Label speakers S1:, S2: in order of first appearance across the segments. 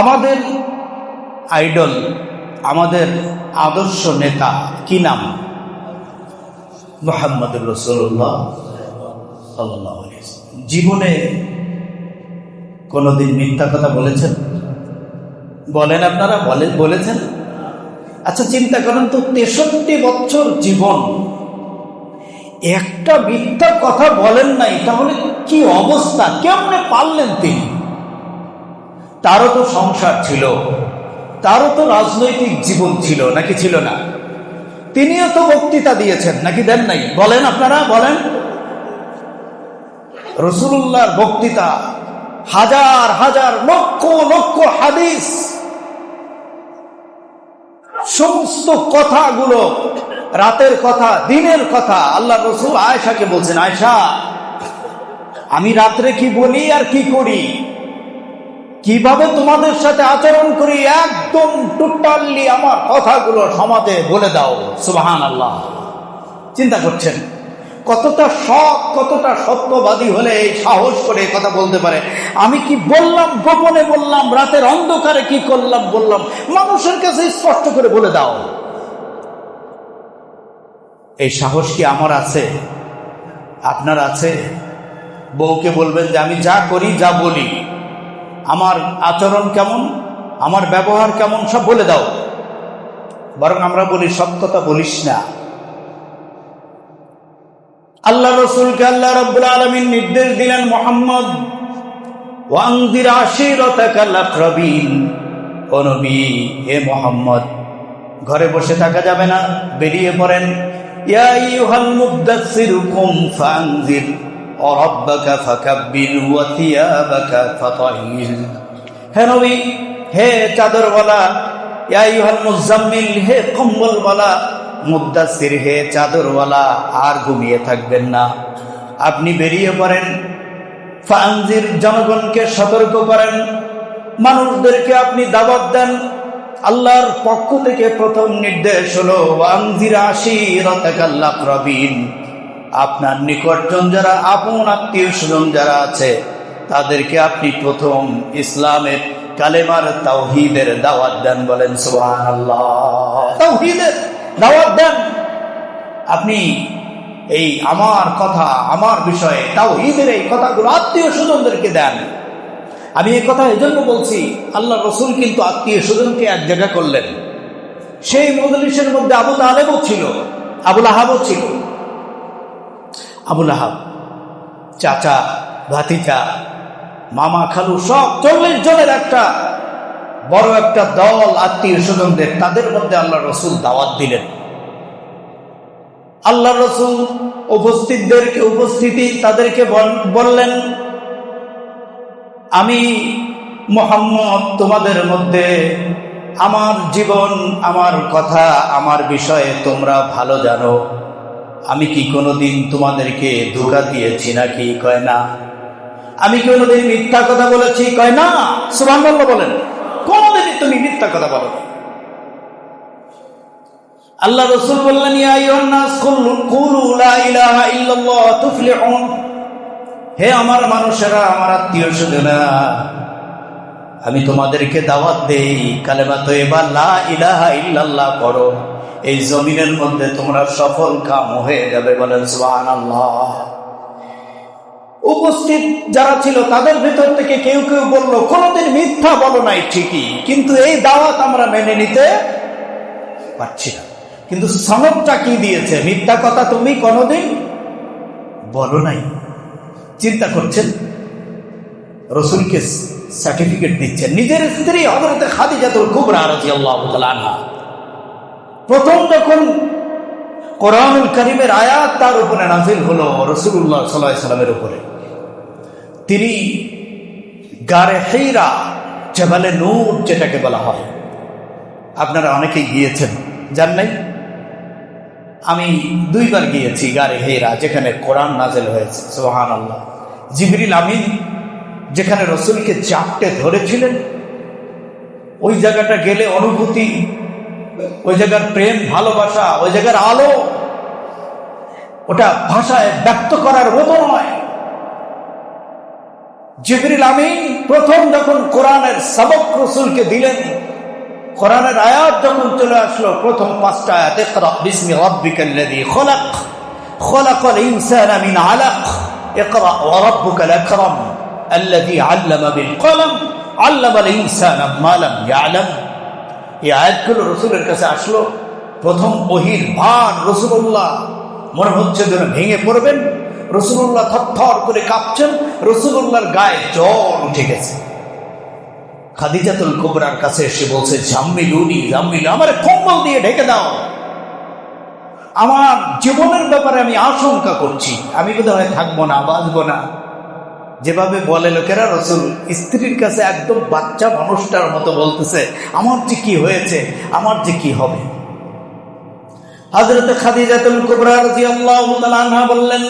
S1: আমাদের আইডল, আমাদের আদর্শ নেতা কি নাম? মোহাম্মদ রসুল্লাহ সাল্লাহ জীবনে কোনোদিন মিথ্যা কথা বলেছেন? বলেন আপনারা, বলে, বলেছেন? আচ্ছা চিন্তা করেন তো, তেষট্টি বছর জীবন, একটা মিথ্যা কথা বলেন নাই, তাহলে কি অবস্থা? কেমনে পারলেন তিনি? তারও তো সংসার ছিল, তারও তো রাজনৈতিক জীবন ছিল, নাকি ছিল না? তিনিও তো বক্তৃতা দিয়েছেন, নাকি দেন নাই? বলেন আপনারা, বলেন। রসুল্লাহর বক্তৃতা, হাজার হাজার, লক্ষ লক্ষ হাদিস। সমস্ত কথাগুলো রাতের কথা, দিনের কথা আল্লাহ রসুল আয়সাকে বলছেন আয়সা আমি রাত্রে কি বলি আর কি করি? কীভাবে তোমাদের সাথে আচরণ করি? একদম টোটালি আমার কথাগুলো সমাজে বলে দাও। সুবাহান আল্লাহ চিন্তা করছেন? কতটা সৎ, কতটা সত্যবাদী হলে এই সাহস করে কথা বলতে পারে? আমি কি বললাম, গোপনে বললাম, রাতের অন্ধকারে কি করলাম, বললাম? মানুষের কাছে স্পষ্ট করে বলে দাও। এই সাহস কি আমার আছে? আপনার আছে? বউকে বলবেন যে, আমি যা করি, যা বলি। আমার আচরণ কেমন, আমার ব্যবহার কেমন, সব বলে দাও। বরং আমরা বলি, সব কথা বলিস না। আল্লাহ রসুলকে আল্লাহ রব্বুল আলমিন নির্দেশ দিলেন, মোহাম্মদ মোহাম্মদ, ঘরে বসে থাকা যাবে না, বেরিয়ে পড়েন। وربك فكبر وثيابك فطهر হে নবী হে চাদরওয়ালা ইয়া আইয়ুহাল মুজাম্মিল হে কম্বলওয়ালা মুদ্দাসির হে চাদরওয়ালা আর ঘুমিয়ে থাকবেন না আপনি বেরিয়ে পড়েন ফানজির জনগণকে সতর্ক করেন মানুষদেরকে আপনি দাবাত দেন আল্লাহর পক্ষ থেকে প্রথম নির্দেশ হলো ওয়ানজির আশিরতাকাল্লাক রবিন আপনার নিকটজন যারা, আপন আত্মীয় স্বজন যারা আছে, তাদেরকে আপনি প্রথম ইসলামের কালেমার তাওহিদের দাওয়াত দেন বলেন তাওহিদের দাওয়াত দেন। আপনি এই আমার কথা, আমার বিষয়ে তাওহিদের এই কথাগুলো আত্মীয় স্বজনদেরকে দেন। আমি এই কথা এজন্য বলছি, আল্লাহ রসুল কিন্তু আত্মীয় স্বজনকে এক জায়গা করলেন। সেই মজলিসের মধ্যে আবুল আলেমও ছিল আবুল আহাবও ছিল। আবুল আহাব, চাচা, ভাতিজা, মামা, খালু, সব চল্লিশ জনের একটা বড় একটা দল, আত্মীয় স্বজনদের, তাদের মধ্যে আল্লাহ রসুল দাওয়াত দিলেন। আল্লাহ রসুল উপস্থিতদেরকে উপস্থিতি তাদেরকে বললেন, আমি মোহাম্মদ তোমাদের মধ্যে, আমার জীবন, আমার কথা, আমার বিষয়ে তোমরা ভালো জানো। আমি কি কোনোদিন তোমাদেরকে ধোকা দিয়েছি নাকি? কয় না। আমি কি কোনোদিন মিথ্যা কথা বলেছি? কয় না। সুবাহ বলেন। কোনোদিনই তুমি মিথ্যা কথা বলো আল্লাহ রসুল বললেন হে আমার মানুষেরা, আমার আত্মীয় স্বজনা আমি তোমাদেরকে দাওয়াত দেই। কালেমা তো এবার লা ইলাহা ইল্লাল্লাহ করো এই জমিনের মধ্যে তোমরা সফল কাম হয়ে যাবে বলেন সুবাহ আল্লাহ উপস্থিত যারা ছিল তাদের ভেতর থেকে কেউ কেউ বলল, কোনোদিন মিথ্যা বলো নাই ঠিকই, কিন্তু এই দাওয়াত আমরা মেনে নিতে পারছি না। কিন্তু সনদটা কি দিয়েছে? মিথ্যা কথা তুমি কোনোদিন বলো নাই। চিন্তা করছেন? রসুলকে সার্টিফিকেট দিচ্ছেন। নিজের স্ত্রী হজরতে খাদিজাতুল কুবরা রাজি আল্লাহ আনহা। প্রথম যখন কোরআনুল করিমের আয়াত তার উপরে নাজিল হলো রসুল্লাহ সাল্লাহ সাল্লামের উপরে। তিনি গারে হেইরা, জেবালে নূর যেটাকে বলা হয়। আপনারা অনেকেই গিয়েছেন, জান নাই? আমি দুইবার গিয়েছি গারে হেরা যেখানে কোরআন নাজেল হয়েছে সোহান আল্লাহ জিবরিল আমিন, যেখানে রসুলকে চাপটে ধরেছিলেন। ওই জায়গাটা গেলে অনুভূতি ওই জায়গার প্রেম ভালোবাসা ওই জায়গার আলো ওটা ভাষায় ব্যক্ত করার মতো নয় জিবরিল আমিন প্রথম যখন কোরআনের সবক রসুলকে দিলেন কোরআনের আয়াত যখন চলে আসলো প্রথম পাঁচটা আয়াত ইকরা বিসমি রাব্বিকাল্লাযী খলাক খলাকাল ইনসানা মিন আলাক ইকরা ওয়া রাব্বুকাল আকরাম الذي علم بالقلم علم الانسان ما لم يعلم এই আয়াতগুলো রসুলের কাছে আসলো। প্রথম ওহির ভান রসুল্লাহ মনে হচ্ছে যেন ভেঙে পড়বেন। রসুল্লাহ থর করে কাঁপছেন রসুল্লাহর গায়ে জ্বর উঠে গেছে। খাদিজাতুল কুবরার কাছে এসে বলছে জাম্মিলুনি জাম্মিল আমার কম্বল দিয়ে ঢেকে দাও। আমার জীবনের ব্যাপারে আমি আশঙ্কা করছি। আমি বোধ হয় থাকব না, বাঁচবো না। যেভাবে বলে লোকেরা, রসুল স্ত্রীর কাছে একদম বাচ্চা মানুষটার মতো বলতেছে, আমার যে কি হয়েছে, আমার যে কি হবে? হজরত খাদিজাতুল কুবরা রাদিয়াল্লাহু তাআলা আনহা বললেন,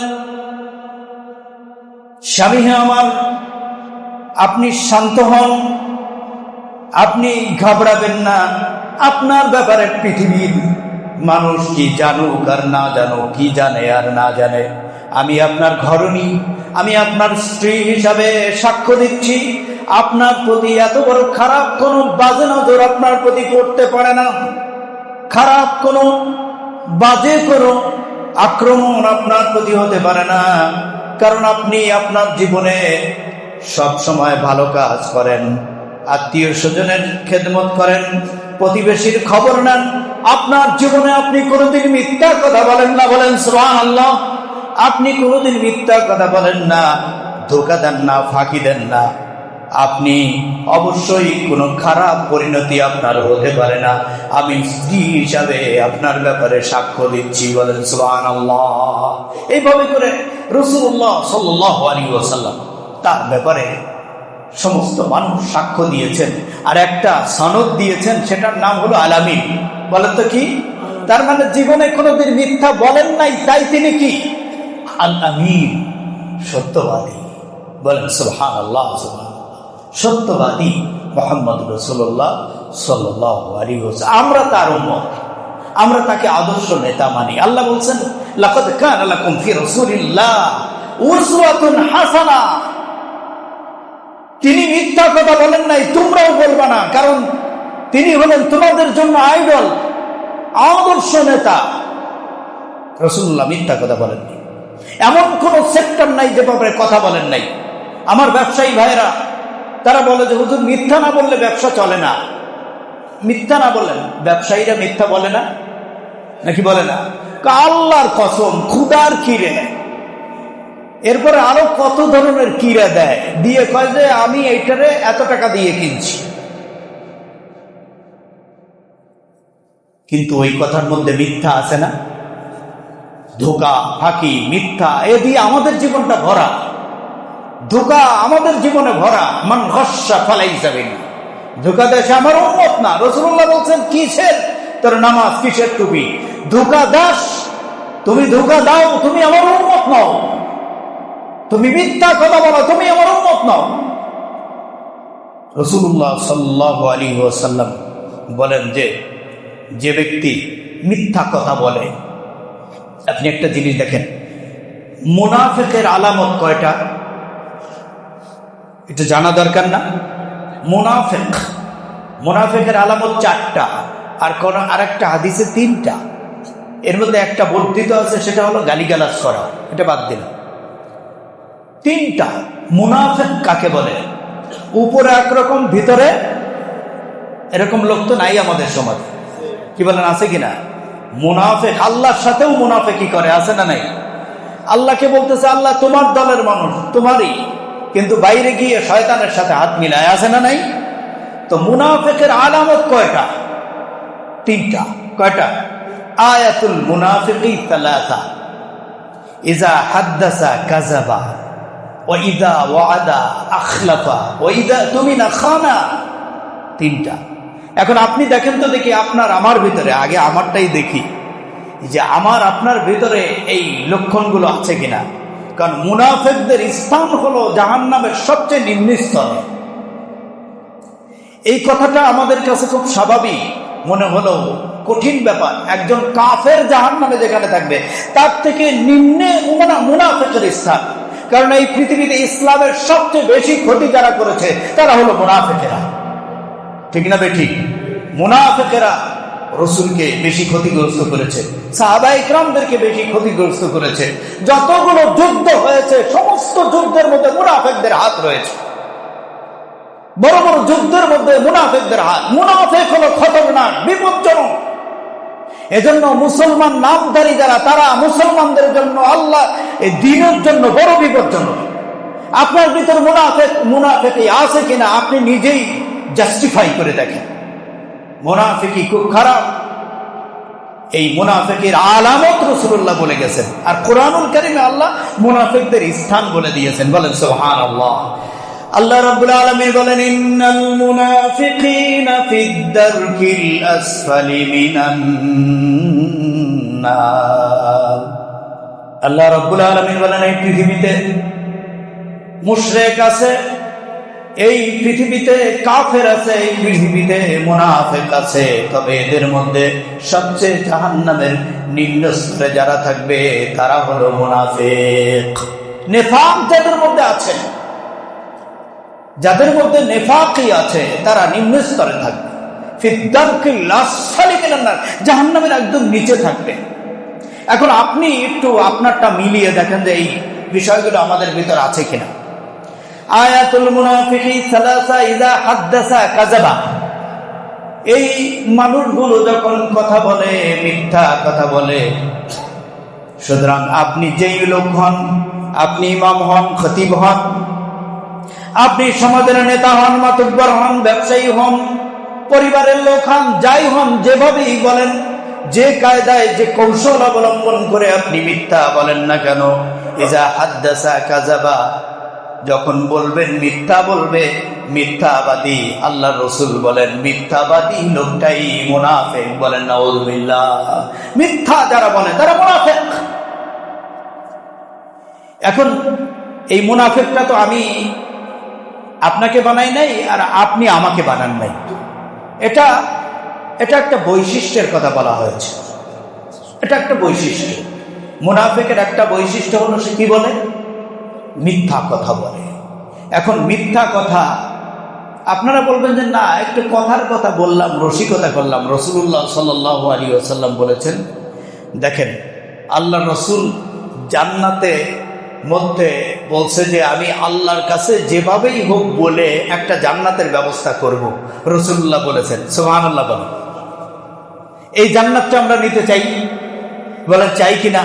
S1: স্বামী আমার, আপনি শান্ত হন, আপনি ঘাবড়াবেন না, আপনার ব্যাপারে পৃথিবীর মানুষ কি জানুক আর না জানুক, কি জানে আর না জানে? আমি আপনার ঘরণী, আমি আপনার স্ত্রী হিসাবে সাক্ষ্য দিচ্ছি। আপনার প্রতি এত বড় খারাপ কোনো বাজে নজর আপনার প্রতি করতে পারে না। খারাপ কোনো বাজে কোনো আক্রমণ আপনার প্রতি হতে পারে না। কারণ আপনি আপনার জীবনে সব সময় ভালো কাজ করেন, আত্মীয় স্বজনের খেদমত করেন, প্রতিবেশীর খবর নেন। আপনার জীবনে আপনি কোনোদিন মিথ্যা কথা বলেন না, বলেন সোহান আল্লাহ আপনি কোনোদিন মিথ্যা কথা বলেন না, ধোকা দেন না, ফাঁকি দেন না। আপনি অবশ্যই কোনো খারাপ পরিণতি আপনার হতে পারে না। আমি স্ত্রী হিসাবে আপনার ব্যাপারে সাক্ষ্য দিচ্ছি, বলেন সুবান এইভাবে করে রসুল্লাহ সাল্লাহ আলী ওসাল্লাম তার ব্যাপারে সমস্ত মানুষ সাক্ষ্য দিয়েছেন আর একটা সনদ দিয়েছেন, সেটার নাম হলো আলামিন। বলেন তো কি? তার মানে জীবনে কোনোদিন মিথ্যা বলেন নাই, তাই তিনি কি? আল আমিন সত্যবাদী। বলেন সুবহান আল্লাহ সত্যবাদী মোহাম্মদ রসুল্লাহ সাল্লাহ আলী হোসেন আমরা তার উম্মত। আমরা তাকে আদর্শ নেতা মানি। আল্লাহ বলছেন, লাকাদ কানা লাকুম ফি রাসূলিল্লাহ উসওয়াতুন হাসানা। তিনি মিথ্যা কথা বলেন নাই, তোমরাও বলবা না, কারণ তিনি হলেন তোমাদের জন্য আইডল, আদর্শ নেতা। রসুল্লাহ মিথ্যা কথা বলেননি। এমন কোন সেক্টর নাই যে ব্যাপারে কথা বলেন নাই। আমার ব্যবসায়ী ভাইরা তারা বলে যে, হুজুর, মিথ্যা না বললে ব্যবসা চলে না। মিথ্যা না বলেন ব্যবসায়ীরা মিথ্যা বলে না? নাকি বলে না? আল্লাহর কসম, খুদার কিরে? এরপরে আরও কত ধরনের কিরা দেয়? দিয়ে কয় যে, আমি এইটারে এত টাকা দিয়ে কিনছি। কিন্তু ওই কথার মধ্যে মিথ্যা আছে না? ধোকা, ফাঁকি, মিথ্যা, এ দিয়ে আমাদের জীবনটা ভরা। ধোকা আমাদের জীবনে ভরা। মান ঘসা ফালাই যাবেন। ধোকা দেশে আমার উন্মত না। রসুল্লাহ বলছেন, কিসের? তোর নামাজ কিসের টুপি? ধোকা দাস, তুমি ধোকা দাও, তুমি আমার উন্মত নও। তুমি মিথ্যা কথা বলো, তুমি আমার উন্মত নও। রসুল্লাহ সাল্লাহ আলী ওসাল্লাম বলেন যে যে ব্যক্তি মিথ্যা কথা বলে আপনি একটা জিনিস দেখেন। মোনাফেকের আলামত কয়টা? এটা জানা দরকার না। মোনাফেক, মোনাফেকের আলামত চারটা, আর কোন আরেকটা হাদিসে তিনটা। এর মধ্যে একটা বর্ধিত আছে, সেটা হলো গালিগালাজ করা। এটা বাদ দিলাম। তিনটা, মুনাফেক কাকে বলে? উপরে একরকম, ভিতরে এরকম লোক তো নাই আমাদের সমাজে। কি বলেন, আছে কিনা? মুনাফেক, আল্লাহর সাথেও মুনাফেকি করে, আছে না নাই? আল্লাহকে বলতেছে, আল্লাহ তোমার দলের মানুষ, তোমারই। কিন্তু বাইরে গিয়ে শয়তানের সাথে হাত মিলায়, আছে না নাই? তো মুনাফেকের আলামত কয়টা? তিনটা। কয়টা? আয়াতুল মুনাফিকি ইজা ওয়াদা আখলাফা তুমি না খানা। তিনটা। এখন আপনি দেখেন তো দেখি আপনার, আমার ভিতরে, আগে আমারটাই দেখি যে আমার, আপনার ভিতরে এই লক্ষণগুলো আছে কিনা। কারণ মুনাফেকদের স্থান হলো জাহান নামের সবচেয়ে নিম্ন স্তরে এই কথাটা আমাদের কাছে খুব স্বাভাবিক। মনে হলো কঠিন ব্যাপার। একজন কাফের জাহান নামে যেখানে থাকবে, তার থেকে নিম্নে মুনাফেকের স্থান। কারণ এই পৃথিবীতে ইসলামের সবচেয়ে বেশি ক্ষতি যারা করেছে, তারা হলো মুনাফেকেরা। ঠিক না বেঠিক? মুনাফেকেরা রসুলকে বেশি ক্ষতিগ্রস্ত করেছে। সাহাবা ইকরামদেরকে বেশি ক্ষতিগ্রস্ত করেছে। যতগুলো যুদ্ধ হয়েছে, সমস্ত যুদ্ধের মধ্যে মুনাফেকদের হাত রয়েছে। বড় বড় যুদ্ধের মধ্যে মুনাফেকদের হাত। মুনাফেক হলো খতরনাক, বিপজ্জনক। এজন্য মুসলমান নামধারী যারা, তারা মুসলমানদের জন্য আল্লাহ এই দিনের জন্য বড় বিপজ্জনক। আপনার ভিতর মুনাফেক মুনাফেক আছে কিনা, আপনি নিজেই জাস্টিফাই করে দেখেন মোনাফেকি খুব খারাপ। এই মুনাফেকের আলামত রসুল্লাহ বলে গেছেন। আর কোরআনুল কারিমে আল্লাহ মুনাফেকদের স্থান বলে দিয়েছেন। বলেন সোহান আল্লাহ আল্লাহ রাব্বুল আলামিন বলেন, ইন্নাল মুনাফিকিনা ফিদ দারকিল আসফালি মিনান নার। আল্লাহ রাব্বুল আলামিন বলেন, এই পৃথিবীতে মুশরিক আছে এই পৃথিবীতে কাফের আছে, এই পৃথিবীতে মুনাফেক আছে। তবে এদের মধ্যে সবচেয়ে জাহান্নামের নিম্ন স্তরে যারা থাকবে, তারা হলো মুনাফেক। নেফাক যাদের মধ্যে আছে, যাদের মধ্যে নেফাকই আছে, তারা নিম্ন স্তরে থাকবে জাহান্নামের একদম নিচে থাকবে। এখন আপনি একটু আপনারটা মিলিয়ে দেখেন যে এই বিষয়গুলো আমাদের ভিতর আছে কিনা। আয়াতুল মুনাফিকি সালাসা ইজা হাদ্দাসা কাজাবা এই মানুষগুলো যখন কথা বলে, মিথ্যা কথা বলে, সুতরাং আপনি যেই লোক হন, আপনি ইমাম হন, খতিব হন, আপনি সমাজের নেতা হন, মাতুব্বর হন, ব্যবসায়ী হন, পরিবারের লোক হন, যাই হন, যেভাবেই বলেন, যে কায়দায়, যে কৌশল অবলম্বন করে আপনি মিথ্যা বলেন না কেন? ইজা হাদ্দাসা কাজাবা যখন বলবেন মিথ্যা বলবে, মিথ্যাবাদী আল্লাহ রসুল বলেন, মিথ্যাবাদী লোকটাই মুনাফেক বলেন মিথ্যা যারা বলে, তারা মোনাফেক। এখন এই মুনাফেকটা তো আমি আপনাকে বানাই নাই আর আপনি আমাকে বানান নাই। এটা এটা একটা বৈশিষ্ট্যের কথা বলা হয়েছে। এটা একটা বৈশিষ্ট্য। মুনাফেকের একটা বৈশিষ্ট্য হলো সে কি বলে? মিথ্যা কথা বলে। এখন মিথ্যা কথা, আপনারা বলবেন যে না, একটু কথার কথা বললাম, রসিকতা করলাম। রসুল্লাহ সাল্লাহ আলী আসাল্লাম বলেছেন, দেখেন, আল্লাহ রসুল জান্নাতে মধ্যে বলছে যে, আমি আল্লাহর কাছে যেভাবেই হোক বলে একটা জান্নাতের ব্যবস্থা করব। রসুল্লাহ বলেছেন সোহান আল্লাহ বলেন। এই জান্নাতটা আমরা নিতে চাই? বলেন, চাই কিনা?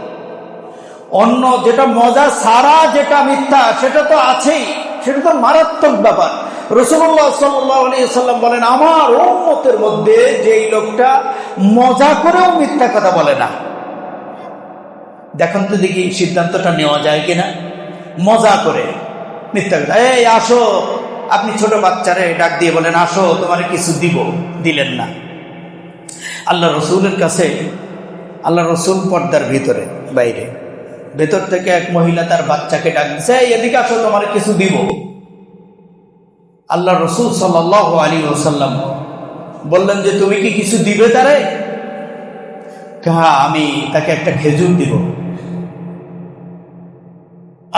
S1: অন্য যেটা মজা, সারা যেটা মিথ্যা, সেটা তো আছেই। সেটা তো মারাত্মক ব্যাপার। রসুল্লাহ সাল্লাম বলেন, আমার মতের মধ্যে যেই লোকটা মজা করেও মিথ্যা কথা বলে না। দেখুন তো দেখি, সিদ্ধান্তটা নেওয়া যায় কিনা। মজা করে মিথ্যা কথা। এই, আসো। আপনি ছোট বাচ্চারে ডাক দিয়ে বলেন, আসো, তোমার কিছু দিব। দিলেন না। আল্লাহ রসুলের কাছে, আল্লাহ রসুল পর্দার ভিতরে, বাইরে। ভেতর থেকে এক মহিলা তার বাচ্চাকে ডাক দিচ্ছে এদিকে আসো, তোমার কিছু দিব। আল্লাহ রসুল সাল আলী ওসাল্লাম বললেন যে, তুমি কি কিছু দিবে তারে? হ্যাঁ আমি তাকে একটা খেজুর দিব।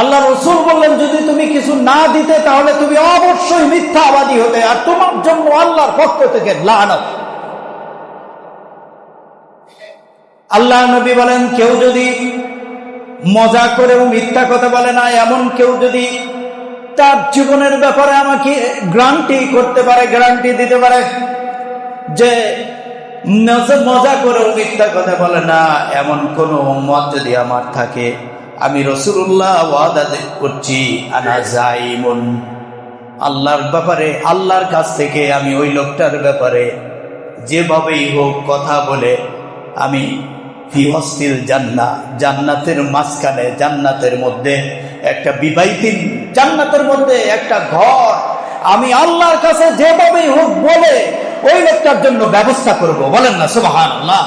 S1: আল্লাহ রসুল বললেন, যদি তুমি কিছু না দিতে, তাহলে তুমি অবশ্যই মিথ্যাবাদী হতে, আর তোমার জন্য আল্লাহর পক্ষ থেকে আল্লাহ নবী বলেন, কেউ যদি মজা করে করেও মিথ্যা কথা বলে না, এমন কেউ যদি তার জীবনের ব্যাপারে আমাকে গ্রান্টি করতে পারে গ্যারান্টি দিতে পারে যে মজা করেও মিথ্যা কথা বলে না, এমন কোন মত যদি আমার থাকে, আমি রসুল্লাহ করছি, আনা যাইমন। আল্লাহর ব্যাপারে, আল্লাহর কাছ থেকে আমি ওই লোকটার ব্যাপারে যেভাবেই হোক কথা বলে, আমি ফিহস্তিল জান্না জান্নাতের মাঝখানে, জান্নাতের মধ্যে একটা বিবাহিতিন জান্নাতের মধ্যে একটা ঘর। আমি আল্লাহর কাছে যেভাবেই হোক বলে ওই লোকটার জন্য ব্যবস্থা করব। বলেন না সুবাহান আল্লাহ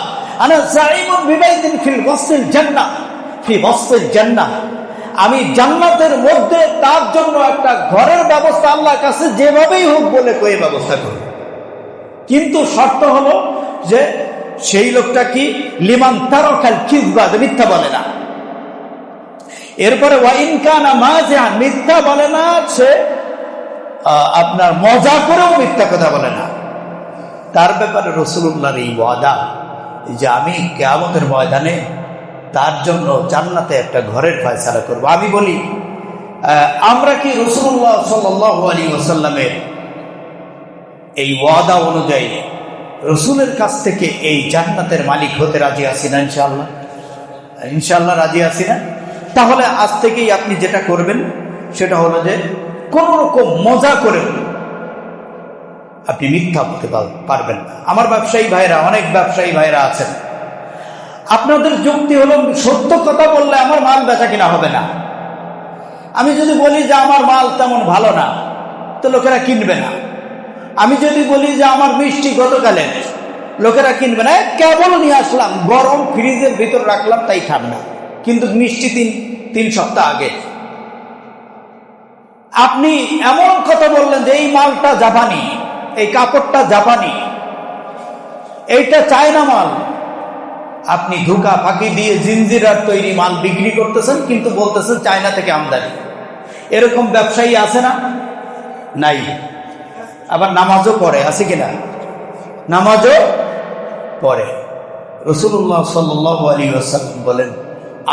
S1: আমি জান্নাতের মধ্যে তার জন্য একটা ঘরের ব্যবস্থা আল্লাহর কাছে যেভাবেই হোক বলে কয়ে ব্যবস্থা করব। কিন্তু শর্ত হলো যে সেই লোকটা কি? লিমান তারকাল মিথ্যা বলে না। এরপরে মিথ্যা বলে না সে আপনার মজা করেও মিথ্যা কথা বলে না। তার ব্যাপারে রসুল্লাহর এই ওয়াদা, যে আমি কেয়ামতের ময়দানে তার জন্য জান্নাতে একটা ঘরের ফয়সালা করব। আমি বলি আমরা কি রসুল্লাহ সাল আলী ওসাল্লামের এই ওয়াদা অনুযায়ী রসুলের কাছ থেকে এই জান্নাতের মালিক হতে রাজি আছি না ইনশাল্লাহ ইনশাল্লাহ রাজি আছি না। তাহলে আজ থেকেই আপনি যেটা করবেন, সেটা হলো যে কোন রকম মজা করে আপনি মিথ্যা পার- পারবেন আমার ব্যবসায়ী ভাইরা, অনেক ব্যবসায়ী ভাইরা আছেন। আপনাদের যুক্তি হলো, সত্য কথা বললে আমার মাল বেচা কিনা হবে না। আমি যদি বলি যে আমার মাল তেমন ভালো না, তো লোকেরা কিনবে না। আমি যদি বলি যে আমার মিষ্টি গতকালের লোকেরা কিনবে না, কেবল নিয়ে আসলাম, গরম ফ্রিজের ভিতর রাখলাম, তাই ঠান্ডা। কিন্তু মিষ্টি তিন তিন সপ্তাহ আগে। আপনি এমন কথা বললেন যে এই মালটা জাপানি, এই কাপড়টা জাপানি। এইটা চায়না মাল। আপনি ধোকা ফাঁকি দিয়ে জিনজিরার তৈরি মাল বিক্রি করতেছেন, কিন্তু বলতেছেন চায়না থেকে আমদানি। এরকম ব্যবসায়ী আছে না? নাই। আবার নামাজও পড়ে, আছে কিনা? নামাজও পড়ে। রসুল্লাহ সাল্লাহ আলী ওসাল্লাম বলেন,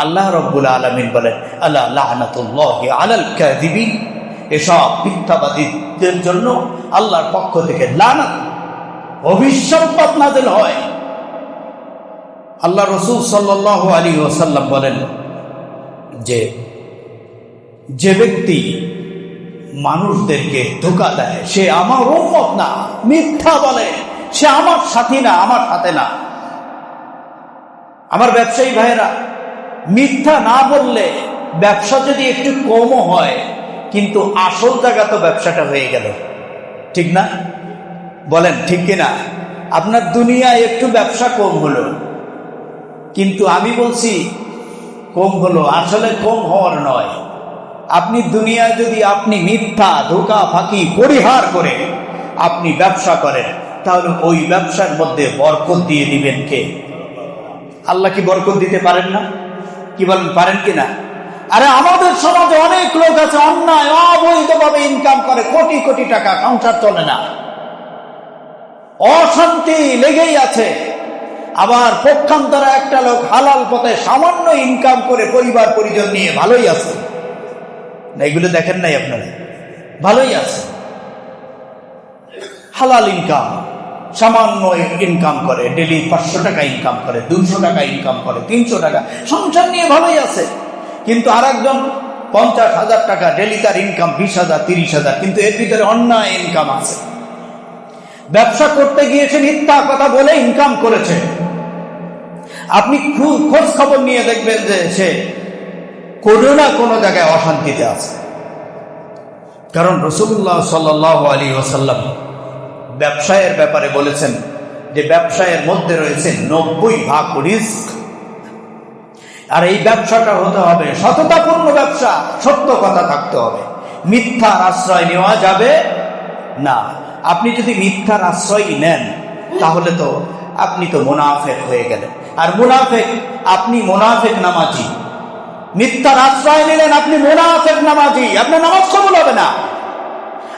S1: আল্লাহ রব্বুল আলমিন বলেন আল্লাহ লাহনাতুল্লাহ আলাল কাদিবিন এসব মিথ্যাবাদীদের জন্য আল্লাহর পক্ষ থেকে লানাত অভিশাপ নাজিল হয়। আল্লাহ রসুল সাল্লাহ আলী ওসাল্লাম বলেন যে যে ব্যক্তি মানুষদেরকে ধোকা দেয়। সে আমার উম্মত না, মিথ্যা বলে। সে আমার সাথী না, আমার সাথে না। আমার ব্যবসায়ী ভাইয়েরা, মিথ্যা না বললে ব্যবসা যদি একটু কমও হয়, কিন্তু আসল জায়গা তো ব্যবসাটা হয়ে গেল। ঠিক না? বলেন, ঠিক কিনা? আপনার দুনিয়ায় একটু ব্যবসা কম হলো। কিন্তু আমি বলছি, কম হলো, আসলে কম হওয়ার নয়। আপনি দুনিয়ায় যদি আপনি মিথ্যা, ধোকা, ফাঁকি, পরিহার করে আপনি ব্যবসা করেন, তাহলে ওই ব্যবসার মধ্যে বরকত দিয়ে দিবেন কে? আল্লাহ কি বরকত দিতে পারেন না? কি বলেন, পারেন কি না? আরে আমাদের সমাজে অনেক লোক আছে, অন্যায়, অবৈধভাবে ইনকাম করে, কোটি কোটি টাকা, সংসার চলে না। অশান্তি লেগেই আছে। আবার পক্ষান্তরে একটা লোক হালাল পথে সামান্য ইনকাম করে পরিবার পরিজন নিয়ে ভালোই আছে। না, এগুলো দেখেন নাই আপনারা। ভালোই আছে। হালাল ইনকাম সামান্য ইনকাম করে ডেলি পাঁচশো টাকা ইনকাম করে দুশো টাকা ইনকাম করে, তিনশো টাকা, সংসার নিয়ে ভালোই আছে। কিন্তু আর একজন পঞ্চাশ হাজার টাকা ডেলি তার ইনকাম বিশ হাজার, তিরিশ হাজার, কিন্তু এর ভিতরে অন্যায় ইনকাম আছে। ব্যবসা করতে গিয়েছে মিথ্যা কথা বলে ইনকাম করেছে। আপনি খোঁজ খবর নিয়ে দেখবেন যে সে কোনো না কোনো জায়গায় অশান্তিতে আছে। কারণ রসুল্লাহ সাল্লাহ আলী ওসাল্লাম ব্যবসায়ের ব্যাপারে বলেছেন যে ব্যবসায়ের মধ্যে রয়েছে নব্বই ভাগ রিস্ক। আর এই ব্যবসাটা হতে হবে সততাপূর্ণ ব্যবসা, সত্য কথা থাকতে হবে। মিথ্যার আশ্রয় নেওয়া যাবে না। আপনি যদি মিথ্যার আশ্রয় নেন, তাহলে তো আপনি তো মোনাফেক হয়ে গেলেন। আর মুনাফেক, আপনি মোনাফেক নামাজি। মিথ্যার আশ্রয় নিলেন আপনি মোনাফেক নামাজি। আপনার নামাজ কবুল হবে না।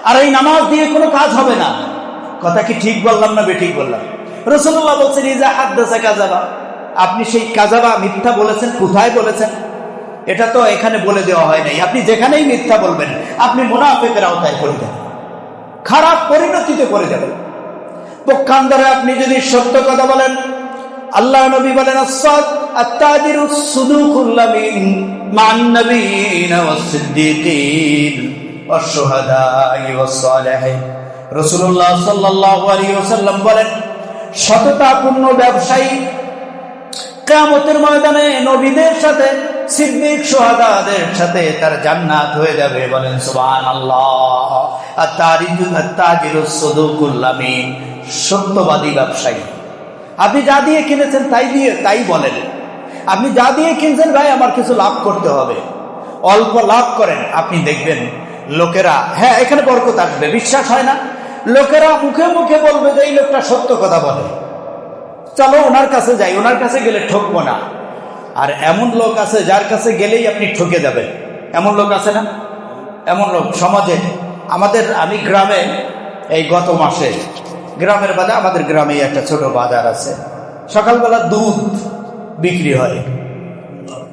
S1: আর এই নামাজ দিয়ে কোনো কাজ হবে না। কথা কি ঠিক বললাম না বেঠিক বললাম? রসুল্লাহ বলছেন, ইজা হাদ্দাসা কাজাবা আপনি সেই কাজাবা মিথ্যা বলেছেন, কোথায় বলেছেন? এটা তো এখানে বলে দেওয়া হয় নাই। আপনি যেখানেই মিথ্যা বলবেন, আপনি মুনাফেকের আওতায় পড়ে যাবেন। খারাপ পরিণতিতে পড়ে যাবেন। পক্ষান্তরে আপনি যদি সত্য কথা বলেন, আল্লাহ নবী বলেন আসাদ মান নবীন ওয়াস সিদ্দিকিন ওয়াস শুহাদাই ওয়াস সালিহিন। রাসূলুল্লাহ সাল্লাল্লাহু আলাইহি ওয়াসাল্লাম বলেন, সততাপূর্ণ ব্যবসায়ী কেয়ামতের ময়দানে নবীদের সাথে, সিদ্দিক সোহাদাদের সাথে তার জান্নাত হয়ে যাবে বলেন সুবান আল্লাহ আর তারিজুল সদুকুল্লামিন সত্যবাদী ব্যবসায়ী। আপনি যা দিয়ে কিনেছেন তাই দিয়ে তাই বলেন। আপনি যা দিয়ে কিনছেন ভাই, আমার কিছু লাভ করতে হবে। অল্প লাভ করেন, আপনি দেখবেন লোকেরা হ্যাঁ এখানে বরকত আসবে, বিশ্বাস হয় না। লোকেরা মুখে মুখে বলবে যে এই লোকটা সত্য কথা বলে। চলো ওনার কাছে যাই, ওনার কাছে গেলে ঠকবো না। আর এমন লোক আছে যার কাছে গেলেই আপনি ঠকে যাবেন। এমন লোক আছে না? এমন লোক, সমাজে। আমাদের, আমি গ্রামে, এই গত মাসে, গ্রামের বাজার, আমাদের গ্রামে একটা ছোট বাজার আছে। সকালবেলা দুধ বিক্রি হয়।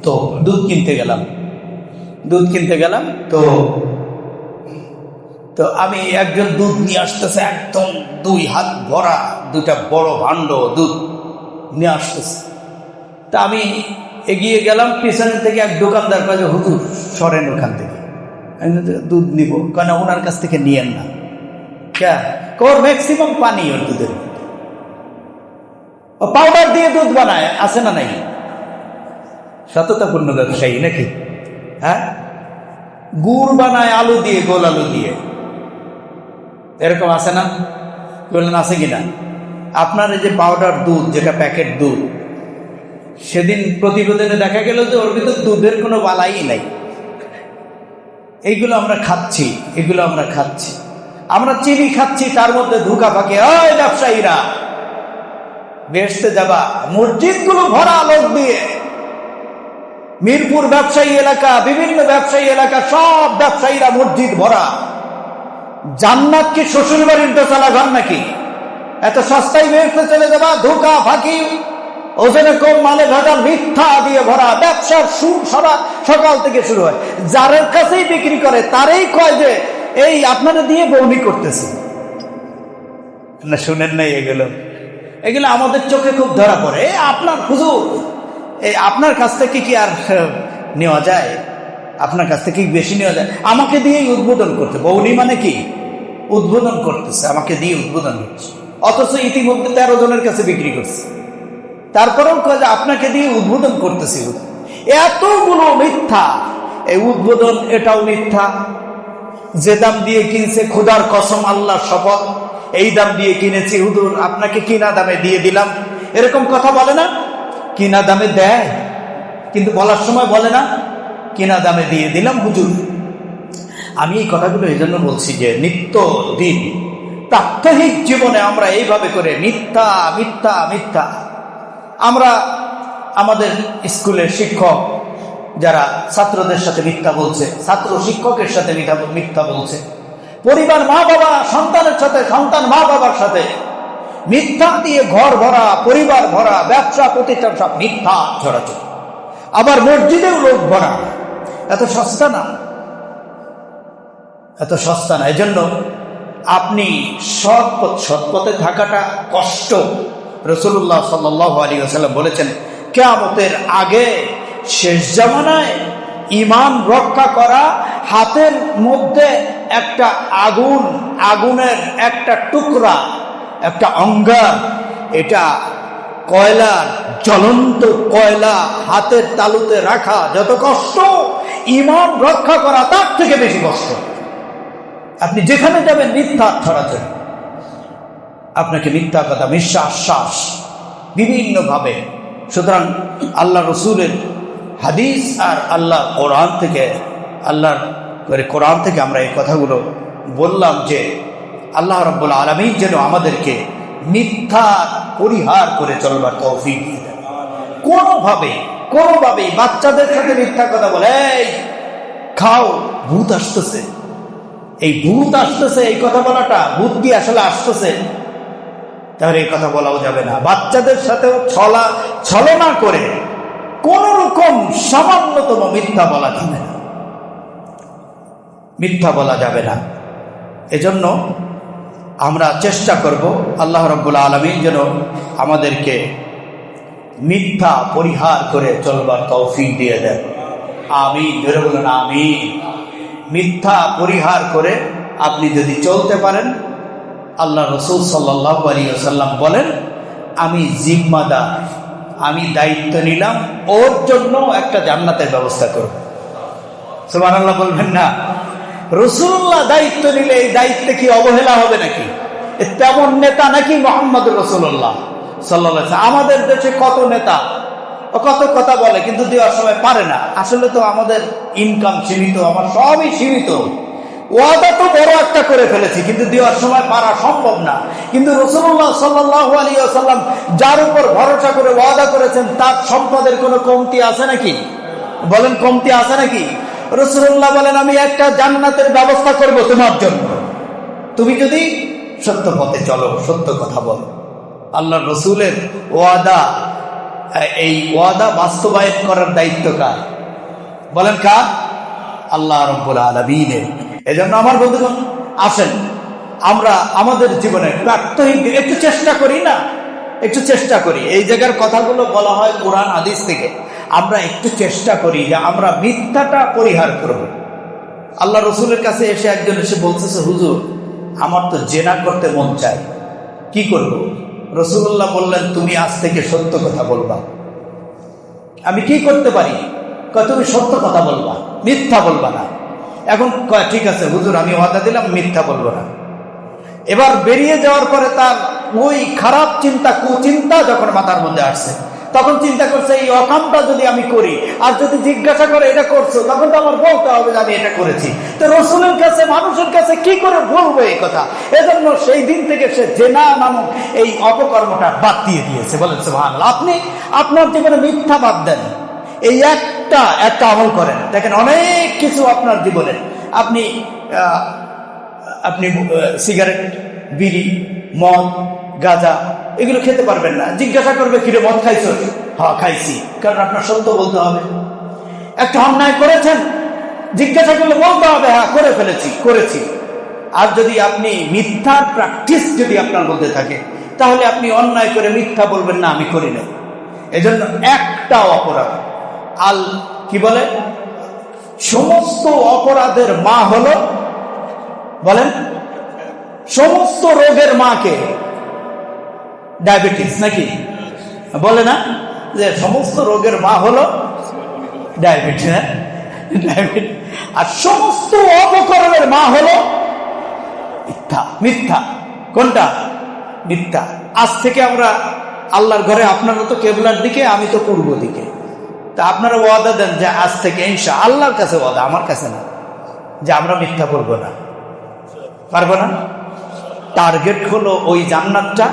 S1: তো দুধ কিনতে গেলাম। দুধ কিনতে গেলাম, তো তো আমি একজন দুধ নিয়ে আসতেছে, একদম দুই হাত ভরা দুটা বড় ভাণ্ড দুধ নিয়ে আসতেছে। তা আমি এগিয়ে গেলাম, পিছনের থেকে এক দোকানদার কাছে হুজুর, সরেন ওখান থেকে। আমি দুধ নিব। কেন ওনার কাছ থেকে নিয়েন না। ক্যা ওর ম্যাক্সিমাম পানি ওর দুধের। পাউডার দিয়ে দুধ বানায়, আছে না নাই? সততাপূর্ণ ব্যবসায়ী নাকি? হ্যাঁ? গুড় বানায়, আলু দিয়ে, গোল আলু দিয়ে। এরকম আছে না? বললেন, আছে কিনা? আপনার এই যে পাউডার দুধ, যেটা প্যাকেট দুধ, সেদিন প্রতিবেদনে দেখা গেল যে ওর ভিতর দুধের কোনো বালাই নাই। এইগুলো আমরা খাচ্ছি, এগুলো আমরা খাচ্ছি। আমরা চিনি খাচ্ছি, তার মধ্যে ধোকা ফাঁকে ব্যবসায়ীরা। বেসতে যাবা। মসজিদগুলো ভরা আলোক দিয়ে। মিরপুর ব্যবসায়ী এলাকা, বিভিন্ন ব্যবসায়ী এলাকা, সব ব্যবসায়ীরা মসজিদ ভরা। জান্নাত কি শ্বশুর বাড়ির দোতলা ঘর নাকি? এত সস্তায় বেরতে চলে যাবা, ধোকা ফাঁকি, ওজনে কম, মালে ভেজাল, মিথ্যা দিয়ে ভরা। ব্যবসার সুর সরা সকাল থেকে শুরু হয়। যার কাছেই বিক্রি করে, তারই কয় যে, এই আপনারা দিয়ে বৌনি করতেছে। না, শুনেন নাই এগুলো। এগুলো আমাদের চোখে খুব ধরা পড়ে। আপনার হুজুর এই আপনার কাছ থেকে কি আর নেওয়া যায়? আপনার কাছ থেকে বেশি নেওয়া যায়? আমাকে দিয়েই উদ্বোধন করতে। বৌনি মানে কি? উদ্বোধন করতেছে, আমাকে দিয়ে উদ্বোধন হচ্ছে অথচ ইতিমধ্যে তেরো জনের কাছে বিক্রি করছে। তারপরেও যে আপনাকে দিয়ে উদ্বোধন করতেছি এতগুলো মিথ্যা। এই উদ্বোধন এটাও মিথ্যা। যে দাম দিয়ে কিনছে, খুদার কসম আল্লাহ শপথ। এই দাম দিয়ে কিনেছি হুদুর আপনাকে কিনা দামে দিয়ে দিলাম? এরকম কথা বলে না? কিনা দামে দেয়? কিন্তু বলার সময় বলে না? কিনা দামে দিয়ে দিলাম, হুজুর? আমি এই কথাগুলো এই জন্য বলছি যে, নিত্য দিন, প্রাত্যহিক জীবনে আমরা এইভাবে করে মিথ্যা মিথ্যা মিথ্যা। আমরা আমাদের স্কুলের শিক্ষক, যারা ছাত্রদের সাথে মিথ্যা বলছে, ছাত্র শিক্ষকের সাথে মিথ্যা বলছে পরিবার মা বাবা সন্তানের সাথে, সন্তান মা বাবার সাথে। মিথ্যা দিয়ে ঘর ভরা, পরিবার ভরা, ব্যবসা, প্রতিষ্ঠান সব মিথ্যা ছড়াচ্ছে আবার মসজিদেও লোক ভরা। এত সস্তা না। এত সস্তা না। এজন্য আপনি সৎ পথ- সৎ পথে থাকাটা কষ্ট। রসুল্লাহ সাল্লাহ আলী বলেছেন, কেয়ামতের আগে শেষ জামানায় ইমান রক্ষা করা হাতের মধ্যে একটা আগুন, আগুনের একটা টুকরা, একটা অঙ্গার এটা কয়লার জ্বলন্ত কয়লা হাতের তালুতে রাখা যত কষ্ট, ইমান রক্ষা করা তার থেকে বেশি কষ্ট। আপনি যেখানে যাবেন, মিথ্যা ছড়াছড়ি আপনাকে মিথ্যা কথা মিথ্যা আশ্বাস বিভিন্নভাবে। সুতরাং আল্লাহ রসুলের হাদিস আর আল্লাহ কোরআন থেকে আল্লাহর করে কোরআন থেকে আমরা এই কথাগুলো বললাম যে আল্লাহ রব্বুল আলমী যেন আমাদেরকে মিথ্যা পরিহার করে চলবার তৌফিক দিয়ে দেন। কোনোভাবে, কোনোভাবেই বাচ্চাদের সাথে মিথ্যা কথা বলে খাও, ভূত আসতেছে। এই ভূত আসতেছে, এই কথা বলাটা ভূত দিয়ে আসলে আসতেছে। তাহলে এই কথা বলাও যাবে না। বাচ্চাদের সাথেও ছলা, ছলনা করে কোন রকম সামান্যতম মিথ্যা বলা যাবে না। মিথ্যা বলা যাবে না। এজন্য আমরা চেষ্টা করব আল্লাহ রব্বুল আলমিন যেন আমাদেরকে মিথ্যা পরিহার করে চলবার তৌফিক দিয়ে দেন। আমি জোরে বলুন আমি মিথ্যা পরিহার করে আপনি যদি চলতে পারেন, আল্লাহ রসুল সাল্লাহ আলী সাল্লাম বলেন, আমি জিম্মাদার, আমি দায়িত্ব নিলাম, ওর জন্য একটা জান্নাতের ব্যবস্থা করব। সুমান আল্লাহ বলবেন না। রসুল্লাহ দায়িত্ব নিলে এই দায়িত্বে কি অবহেলা হবে নাকি? তেমন নেতা নাকি মোহাম্মদ রসুল্লাহ সাল্লাহ আমাদের দেশে কত নেতা কত কথা বলে, কিন্তু দেওয়ার সময় পারে না। আসলে তো আমাদের ইনকাম সীমিত, আমার সবই সীমিত। ওয়াদা তো বড় একটা করে ফেলেছি, কিন্তু দেওয়ার সময় পারা সম্ভব না। কিন্তু রসুল্লাহ সাল্লাহ আলী আসাল্লাম যার উপর ভরসা করে ওয়াদা করেছেন, তার সম্পদের কোনো কমতি আছে নাকি? বলেন কমতি আছে নাকি? রসুল্লাহ বলেন, আমি একটা জান্নাতের ব্যবস্থা করব তোমার জন্য। তুমি যদি সত্য পথে চলো, সত্য কথা বলো। আল্লাহ রসুলের ওয়াদা, এই ওয়াদা বাস্তবায়ন করার দায়িত্ব কার? বলেন কার? আল্লাহ রব্বুল আলমিনের। এজন্য আমার বন্ধুগণ, আসেন। আমরা আমাদের জীবনে প্রাত্যহিক একটু চেষ্টা করি না? একটু চেষ্টা করি। এই জায়গার কথাগুলো বলা হয় কোরআন আদিস থেকে। আমরা একটু চেষ্টা করি যে আমরা মিথ্যাটা পরিহার করব। আল্লাহ রসুলের কাছে এসে একজন এসে বলতেছে, হুজুর, আমার তো জেনা করতে মন চায়। কি করব? রসুল্লাহ বললেন, তুমি আজ থেকে সত্য কথা বলবা। আমি কি করতে পারি? তুমি সত্য কথা বলবা, মিথ্যা বলবা না। এখন ঠিক আছে, হুজুর, আমি ওয়াদা দিলাম, মিথ্যা বলব না। এবার বেরিয়ে যাওয়ার পরে তার ওই খারাপ চিন্তা, কুচিন্তা যখন মাথার মধ্যে আসছে তখন চিন্তা করছে, এই অকামটা যদি আমি করি আর যদি জিজ্ঞাসা করে এটা করছ, তখন তো আমার বলতে হবে যে আমি এটা করেছি। তো রসুলের কাছে, মানুষের কাছে কি করে বলব এই কথা? এজন্য সেই দিন থেকে সে জেনা নামক এই অপকর্মটা বাদ দিয়ে দিয়েছে। বলেন ভালো আপনি আপনার জীবনে মিথ্যা বাদ দেন। এই একটা একটা আমল করেন। দেখেন, অনেক কিছু আপনার জীবনে। আপনি আপনি সিগারেট, বিড়ি, মদ গাঁজা, এগুলো খেতে পারবেন না। জিজ্ঞাসা করবে, কিরে, মদ খাইছ? হ্যাঁ খাইছি। কারণ আপনার সত্য বলতে হবে। একটা অন্যায় করেছেন, জিজ্ঞাসা করলে বলতে হবে হ্যাঁ করে ফেলেছি, করেছি। আর যদি আপনি মিথ্যার প্র্যাকটিস যদি আপনার মধ্যে থাকে, তাহলে আপনি অন্যায় করে মিথ্যা বলবেন, না, আমি করি না এজন্য একটা অপরাধ। আল, কি বলে? সমস্ত অপরাধের মা হলো, বলেন, সমস্ত রোগের মাকে ডায়াবেটিস নাকি? বলে না যে সমস্ত রোগের মা হলো ডায়াবেটিস হ্যাঁ? ডায়াবেটিস। আর সমস্ত অপকরণের মা হলো মিথ্যা মিথ্যা। কোনটা? মিথ্যা। আজ থেকে আমরা আল্লাহর ঘরে আপনারা তো কেবলার দিকে, আমি তো পূর্ব দিকে। তা আপনারা ওয়াদা দেন যে আজ থেকে ইনশা আল্লাহর কাছে ওয়াদা, আমার কাছে না। যে আমরা মিথ্যা করব না। পারব না? টার্গেট হলো ওই জান্নাতটা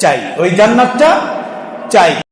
S1: চাই। ওই জান্নাতটা চাই।